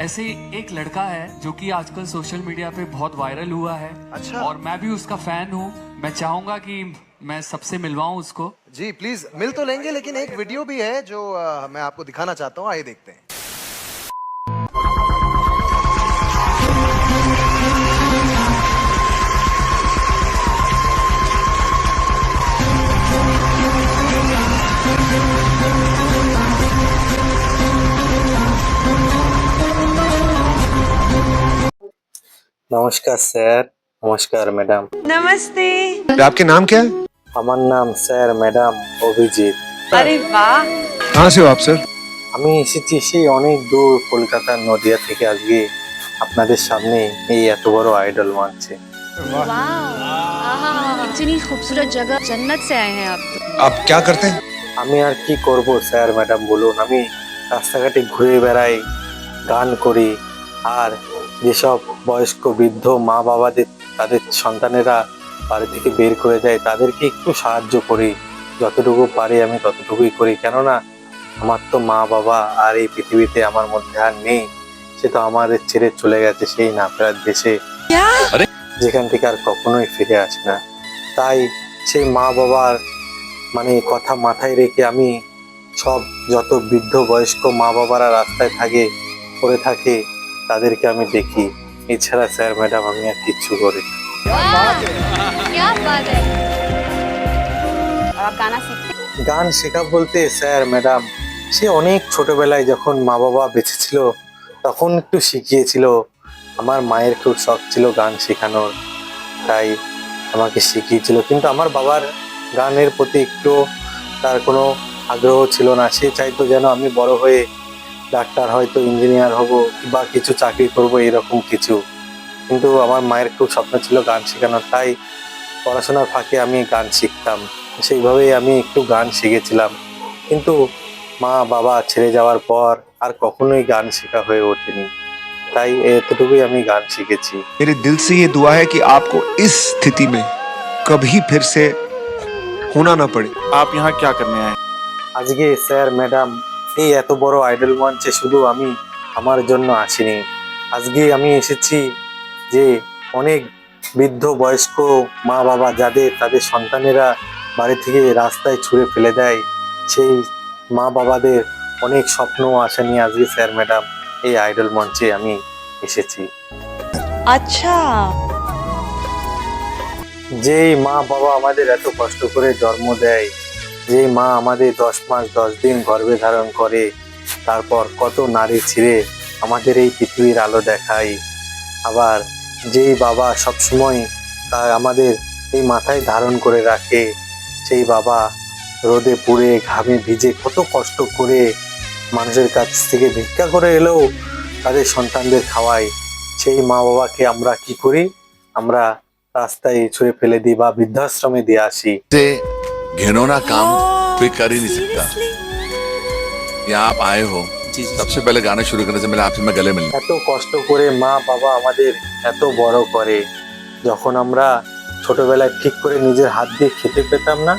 ऐसे ही एक लड़का है जो कि आजकल सोशल मीडिया पे बहुत वायरल हुआ है। अच्छा। और मैं भी उसका फ़ैन हूँ। मैं चाहूँगा कि मैं सबसे मिलवाऊ उसको। जी प्लीज़ मिल तो लेंगे लेकिन एक वीडियो भी है जो आ, मैं आपको दिखाना चाहता हूँ। आइए देखते हैं। নমস্কার স্যার নমস্কার ম্যাডাম नमस्ते आपके नाम क्या है আমার নাম স্যার ম্যাডাম অভিজিৎ अरे वाह कहाँ से हो आप सर আমি এসেছি সেই অনেক দূর কলকাতার নদিয়া থেকে আজকে আপনাদের সামনে এই এত বড় আইডল মানছে इतनी खूबसूरत जगह जन्नत से आए हैं आप तो आप क्या करते हैं আমি আর কি করব স্যার ম্যাডাম বলুন আমি রাস্তাঘাটে ঘুরে বেড়াই গান করি আর যেসব বয়স্ক বৃদ্ধ মা বাবাদের তাদের সন্তানেরা বাড়ি থেকে বের করে দেয় তাদেরকে একটু সাহায্য করি। যতটুকু পারি আমি ততটুকুই করি। কেননা আমার তো মা বাবা আর এই পৃথিবীতে আমার মধ্যে আর নেই। সে তো আমাদের ছেড়ে চলে গেছে সেই না ফেরার দেশে। যেখান থেকে আর কখনোই ফিরে আসে না। তাই সেই মা বাবার মানে কথা মাথায় রেখে আমি সব যত বৃদ্ধ বয়স্ক মা বাবারা রাস্তায় থাকে পড়ে থাকে তাদেরকে আমি দেখি। এছাড়া স্যার, ম্যাডাম, আমি আর কিচ্ছু করি গান শেখা বলতে স্যার, ম্যাডাম, সে অনেক ছোটবেলায় যখন মা বাবা বেঁচে ছিল, তখন একটু শিখিয়েছিল। আমার মায়ের খুব শখ ছিল গান শেখানোর, তাই আমাকে শিখিয়েছিল। কিন্তু আমার বাবার গানের প্রতি একটু তার কোনো আগ্রহ ছিল না। সে চাইতো যেন আমি বড় হয়ে ডাক্তার হয়তো ইঞ্জিনিয়ার হব বা কিছু চাকরি করব এরকম কিছু কিন্তু আমার মায়ের খুব স্বপ্ন ছিল গান শেখানোর তাই পড়াশোনার ফাঁকে আমি গান শিখতাম সেইভাবেই আমি একটু গান শিখেছিলাম কিন্তু মা বাবা ছেড়ে যাওয়ার পর আর কখনোই গান শেখা হয়ে ওঠেনি তাই এতটুকুই আমি গান শিখেছি मेरे दिल से ये दुआ है कि आपको इस स्थिति में कभी फिर से होना ना पड़े आप यहाँ क्या करने आए আজকে স্যার ম্যাডাম এই এত বড় আইডল মঞ্চে শুধু আমি আমার জন্য আসিনি। আজকে আমি এসেছি যে অনেক বৃদ্ধ বয়স্ক মা বাবা যাদের তাদের সন্তানেরা বাড়ি থেকে রাস্তায় ছুঁড়ে ফেলে দেয় সেই মা বাবাদের অনেক স্বপ্ন আসেনি আজকে স্যার ম্যাডাম এই আইডল মঞ্চে আমি এসেছি। আচ্ছা। যেই মা বাবা আমাদের এত কষ্ট করে জন্ম দেয় যেই মা আমাদের দশ মাস, দশ দিন গর্ভে ধারণ করে, তারপর কত নারী ছিঁড়ে আমাদের এই পৃথিবীর আলো দেখায়। আবার যেই বাবা সবসময় তা আমাদের এই মাথায় ধারণ করে রাখে, সেই বাবা রোদে পুড়ে, ঘামে ভিজে কত কষ্ট করে মানুষের কাছ থেকে ভিক্ষা করে এলেও তাদের সন্তানদের খাওয়ায়। সেই মা বাবাকে আমরা কি করি? আমরা রাস্তায় ছুঁড়ে ফেলে দিই বা বৃদ্ধাশ্রমে দিয়ে আসি। घिनौना काम कोई कर ही नहीं सकता यहाँ आप आए हो सबसे पहले गाना शुरू करने से पहले आपसे मैं गले मिलना এত কষ্ট করে মা বাবা আমাদের এত বড় করে যখন আমরা ছোটবেলায় ঠিক করে নিজের হাত দিয়ে খেতে পেতাম না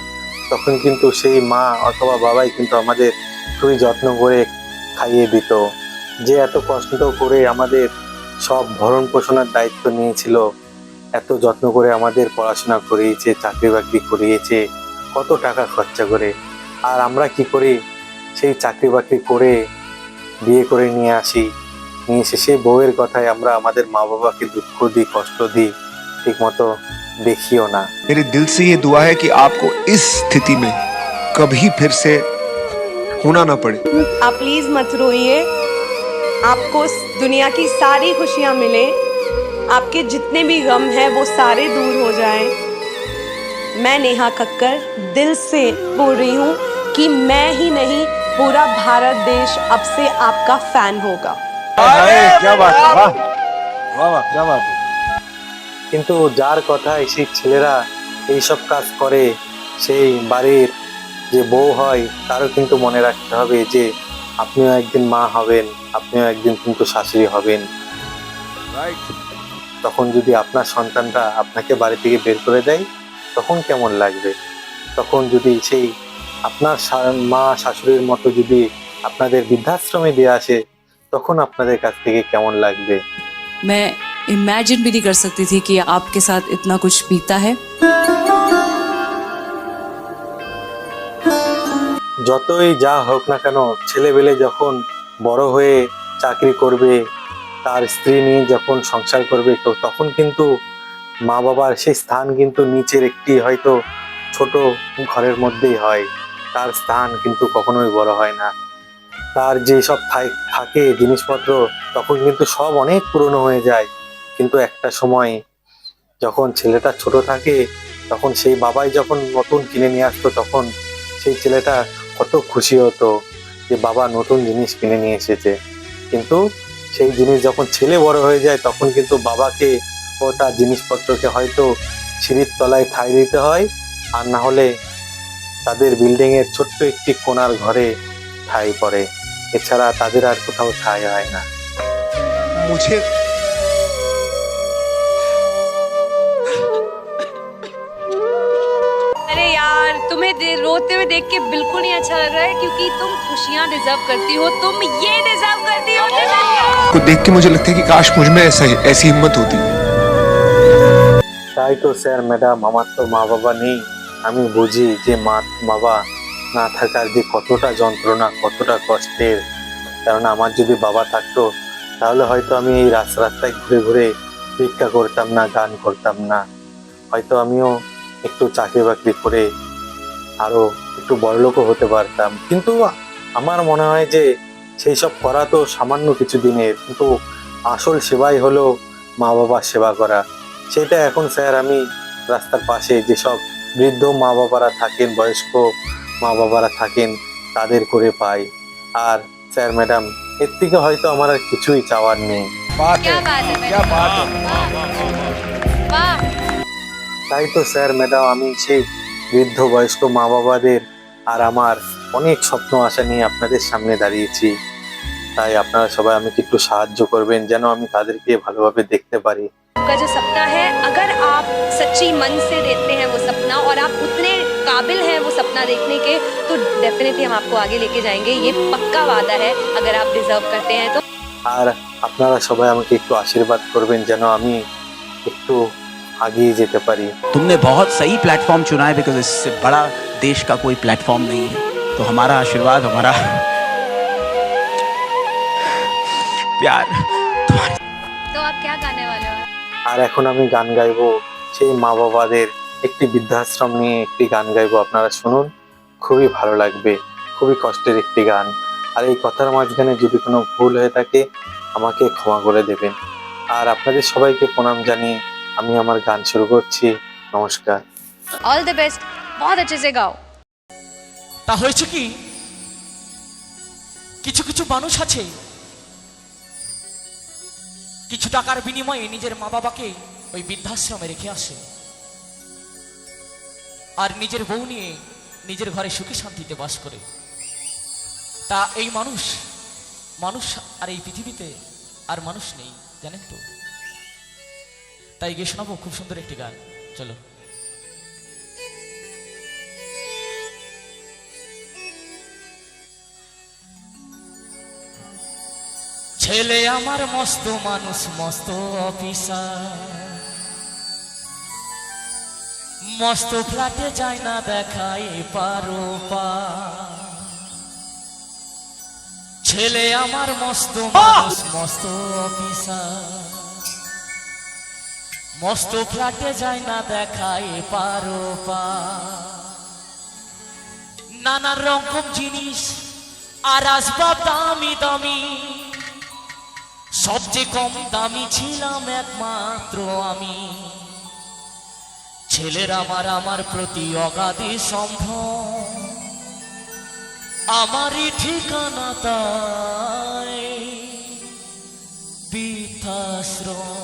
তখন কিন্তু সেই মা অথবা বাবাই কিন্তু আমাদের খুবই যত্ন করে খাইয়ে দিত যে এত কষ্ট করে আমাদের সব ভরণ পোষণের দায়িত্ব নিয়েছিল এত যত্ন করে আমাদের পড়াশোনা করিয়েছে চাকরি বাকরি করিয়েছে কত টাকা খরচা করে আর আমরা কি করি সেই চাকরি বাকরি করে বিয়ে করে নিয়ে আসি নিয়ে এসে সেই বউয়ের কথায় আমরা আমাদের মা বাবাকে দুঃখ দিই কষ্ট দিই ঠিক মতো দেখিও না मेरे दिल से ये दुआ है कि आपको इस स्थिति में कभी फिर से होना ना पड़े आप प्लीज मत रोइए आपको इस दुनिया की सारी खुशियाँ मिले आपके जितने भी गम हैं वो सारे दूर हो जाएं मैं नेहा कक्कर दिल से बोल रही हूँ कि मैं ही नहीं पूरा भारत देश अब से आपका फैन होगा क्या बात है वाह वाह वाह क्या बात है কিন্তু যার কথায় সেই ছেলেরা এইসব কাজ করে সেই বাড়ির যে বউ হয় তারও কিন্তু মনে রাখতে হবে যে আপনিও একদিন মা হবেন আপনিও একদিন কিন্তু শাশুড়ি হবেন তখন যদি আপনার সন্তানরা আপনাকে বাড়ি থেকে বের করে দেয় তখন কেমন লাগবে তখন যদি সেই আপনার শা- মা শাশুড়ির মতো যদি আপনাদের বৃদ্ধাশ্রমে দিয়ে আসে তখন আপনাদের কাছ থেকে কেমন লাগবে मैं इमेजिन भी नहीं कर सकती थी कि आपके साथ इतना कुछ बीता है যতই যা হোক না কেন ছেলেবেলে যখন বড় হয়ে চাকরি করবে তার স্ত্রী নিয়ে যখন সংসার করবে তো তখন কিন্তু মা বাবার সেই স্থান কিন্তু নিচের একটি হয়তো ছোট ঘরের মধ্যেই হয়। তার স্থান কিন্তু কখনোই বড় হয় না। তার যে সব থাই- থাকে জিনিসপত্র, তখন কিন্তু সব অনেক পুরনো হয়ে যায়। কিন্তু একটা সময় যখন ছেলেটা ছোট থাকে, তখন সেই বাবাই যখন নতুন কিনে নিয়ে আসতো, তখন সেই ছেলেটা কত খুশি হতো যে বাবা নতুন জিনিস কিনে নিয়ে এসেছে। কিন্তু সেই জিনিস যখন ছেলে বড় হয়ে যায়, তখন কিন্তু বাবাকে ও তার জিনিসপত্রকে হয়তো সিঁড়ির তলায় ঠাই দিতে হয় আর না হলে তাদের বিল্ডিং এর ছোট্ট একটি কোণার ঘরে ঠাই পড়ে এছাড়া তাদের আর কোথাও ঠাই হয় না मुझे अरे यार तुम्हें दे- रोते हुए देख के बिल्कुल नहीं अच्छा लग रहा है क्योंकि तुम खुशियां डिजर्व करती हो तुम ये डिजर्व करती हो को देख के मुझे लगता है कि काश मुझ में ऐसा ऐसी हिम्मत होती তাই তো স্যার, ম্যাডাম, আমার তো মা বাবা নেই। আমি বুঝি যে মা বাবা না থাকার যে কতটা যন্ত্রণা, কতটা কষ্টের। কারণ আমার যদি বাবা থাকতো, তাহলে হয়তো আমি এই রাস্তা রাস্তায় ঘুরে ঘুরে ভিক্ষা করতাম না, গান করতাম না। হয়তো আমিও একটু চাকরি বাকরি করে আরও একটু বড়লোকও হতে পারতাম। কিন্তু আমার মনে হয় যে সেই সব করা তো সামান্য কিছু দিনের, কিন্তু আসল সেবাই হলো মা বাবার সেবা করা। সেটা এখন স্যার আমি রাস্তার পাশে যেসব বৃদ্ধ মা বাবারা থাকেন বয়স্ক মা বাবারা থাকেন তাদের করে পাই। আর স্যার ম্যাডাম এর থেকে হয়তো আমার আর কিছুই চাওয়ার নেই। তাই তো স্যার ম্যাডাম আমি সেই বৃদ্ধ বয়স্ক মা বাবাদের আর আমার অনেক স্বপ্ন আশা নিয়ে আপনাদের সামনে দাঁড়িয়েছি। তাই আপনারা সবাই আমাকে একটু সাহায্য করবেন যেন আমি তাদেরকে ভালোভাবে দেখতে পারি। का जो सपना है अगर आप सच्ची मन से देखते हैं वो सपना और आप उतने काबिल हैं वो सपना देखने के तो डेफिनेटली हम आपको आगे लेके जाएंगे ये पक्का वादा है अगर आप डिजर्व करते हैं तो আর আপনারা সবাই আমাকে একটু আশীর্বাদ করবেন যেন আমি একটু আগিয়ে যেতে পারি तुमने बहुत सही प्लेटफॉर्म चुना है बिकॉज इससे बड़ा देश का कोई प्लेटफॉर्म नहीं है तो हमारा आशीर्वाद हमारा प्यार तो आप क्या गाने वाले हो আর এখন আমি গান গাইবো সেই মা বাবাদের একটি বৃদ্ধাশ্রম নিয়ে একটি গান গাইবো আপনারা শুনুন খুবই ভালো লাগবে খুবই কষ্টের একটি গান আর এই কথার মাঝখানে যদি কোনো ভুল হয়ে থাকে আমাকে ক্ষমা করে দেবেন আর আপনাদের সবাইকে প্রণাম জানিয়ে আমি আমার গান শুরু করছি নমস্কার ऑल द बेस्ट बहुत अच्छे से गाओ তা হয়েছে কি কিছু কিছু মানুষ আছে কিছু টাকার বিনিময়ে নিজের মা বাবাকে ওই বৃদ্ধাশ্রমে রেখে আসে। আর নিজের বউ নিয়ে নিজের ঘরে সুখে শান্তিতে বাস করে। তা এই মানুষ মানুষ আর এই পৃথিবীতে আর মানুষ নেই, জানেন তো? তাই গিয়ে শোনাবো, খুব সুন্দর একটি গান। চলো। ছেলে আমার মস্ত মানুষ, মস্ত অফিসার। মস্ত ফ্ল্যাটে যায় না দেখাই পারো পা। ছেলে আমার মস্ত মানুষ, মস্ত অফিসার। মস্ত ফ্ল্যাটে যায় না দেখাই পারো পা। নানা রকম জিনিস, আর আসবাব দামি দামি। সবচেয়ে কম দামি ছিলাম একমাত্র আমি। ছেলের আমার আমার প্রতি অগাধি সম্ভব। আমারই ঠিকানা তাই। বৃদ্ধাশ্রম।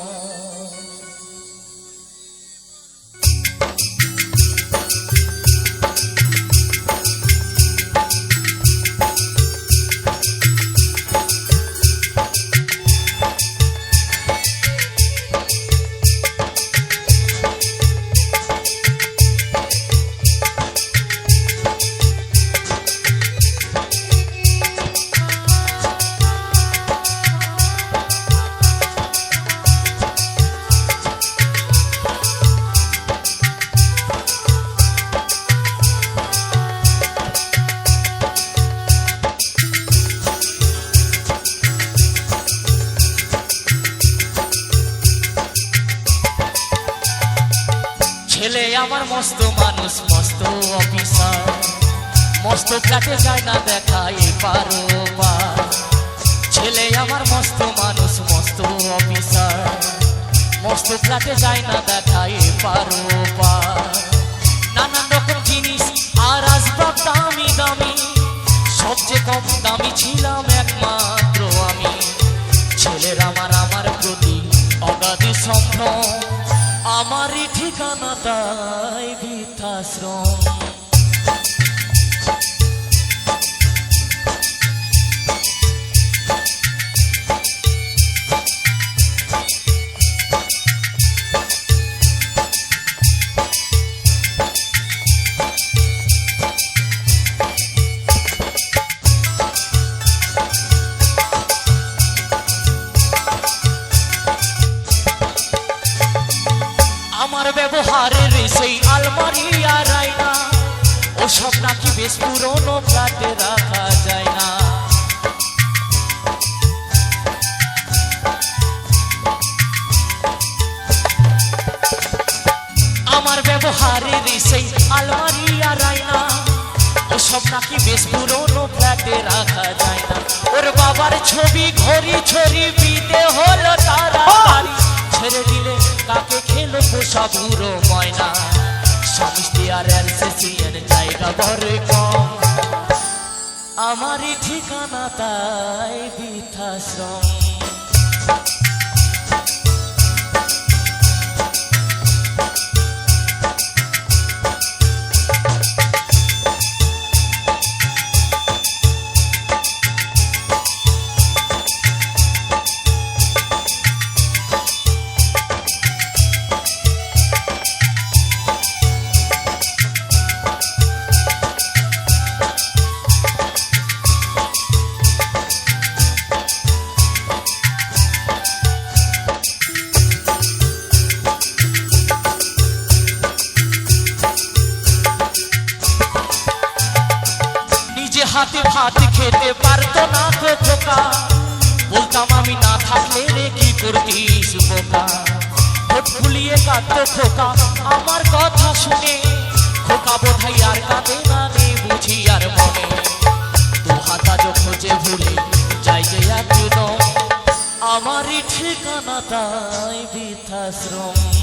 মস্ত মানুষ, মস্ত অফিসার। মস্ত ফ্ল্যাটে যায় না দেখা পারো ছেলে আমার মস্ত মানুষ, মস্ত অফিসার। মস্ত ফ্ল্যাটে যায় না দেখা এপারো পার নানান রকম জিনিস আর আসবাব দামি দামি। সবচেয়ে কম দামি ছিলাম ঠিকানা তাই বৃদ্ধাশ্রম। আমার সেই আলমারি আর আয়না। ওসব নাকি বেশ পুরনো ফ্ল্যাটে রাখা যায় না। ওর বাবার ছবি ঘড়ি ছড়ি বিদে হলো তাড়াতাড়ি ছেড়ে দিলে কাকে খেলো পোষা বুড়ো ময়না। স্বামী আর এলসিসিএন জায়গা বড় কম। আমারই ঠিকানা তাই বৃদ্ধাশ্রম হাতে ভাত খেতে পারতো না তো খোকা। বলতাম, আমি না থাকলে রে কি করতিস বোকা ঠোঁট ফুলিয়ে কাঁদতো খোকা। আমার কথা শুনে খোকা বোধহয় আর কাঁদে না রে বুঝি আর মনে। দু হাতা যো খোঁজে ভুলে যাই যে আমারই ঠিকানা তাই বৃদ্ধাশ্রম।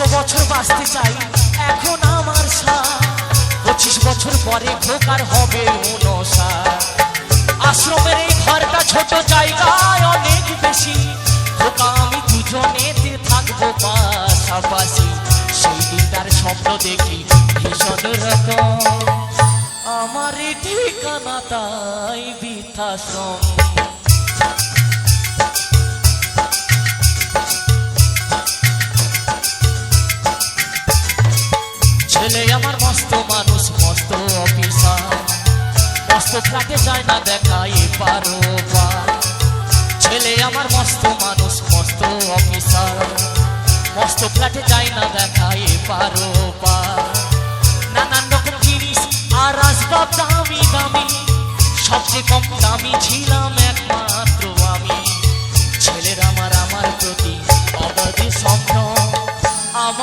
একশো বছর বাঁচতে চাই। এখন আমার সাথ। পঁচিশ বছর পরে খোকার হবে উনষাট আশ্রমের এই ঘরটা ছোট জায়গায় অনেক বেশি। খোকা, আমি দুজনেতে থাকব পাশাপাশি। সেই দিনটার স্বপ্ন দেখি ভীষণ রকম। আমার ঠিকানা তাই বৃদ্ধাশ্রম আমার মস্ত মানুষ, মস্ত অফিসার। মস্ত ফ্ল্যাটে যায় না দেখাই পারো ছেলে আমার মস্ত মানুষ, মস্ত অফিসার। মস্ত ফ্ল্যাটে যায় না দেখাই পারো নানান রকম জিনিস আর আসবাব দামি দামি, সবচেয়ে কম দামি ছিলাম একমাত্র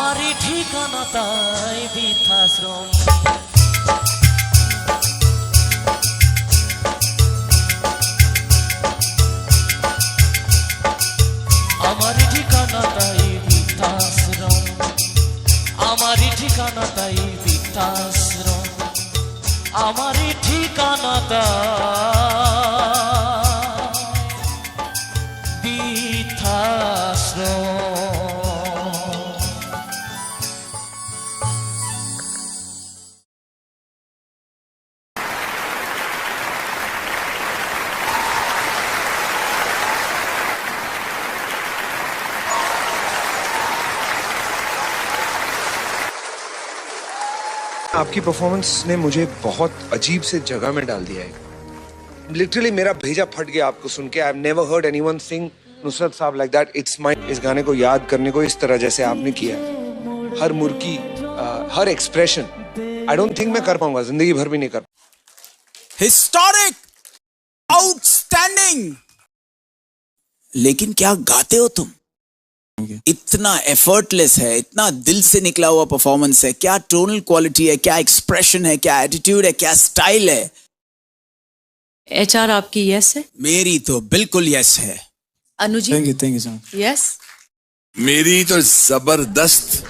আমারই ঠিকানা তাই বৃদ্ধাশ্রম। আমার ঠিকানা তাই বৃদ্ধাশ্রম। আমার ঠিকানা তাই বৃদ্ধাশ্রম। আমার ঠিকানা তাই आपकी परफॉर्मेंस ने मुझे बहुत अजीब से जगह में डाल दिया है। लिटरली मेरा भेजा फट गया आपको सुन के। I never heard anyone sing Nusrat साहब लाइक दैट इट्स माय इस गाने को याद करने को इस तरह जैसे आपने किया हर मुर्की हर एक्सप्रेशन आई डोंट थिंक मैं कर पाऊँगा, ज़िंदगी भर भी नहीं कर हिस्टोरिक आउटस्टैंडिंग लेकिन क्या गाते हो तुम? इतना एफर्टलेस है इतना दिल से निकला हुआ परफॉर्मेंस है। क्या टोनल क्वालिटी है क्या एक्सप्रेशन है क्या एटीट्यूड है क्या स्टाइल है? एच आर आपकी यस है? मेरी तो बिल्कुल यस है। Anuji? Thank you thank you so much yes मेरी तो ज़बरदस्त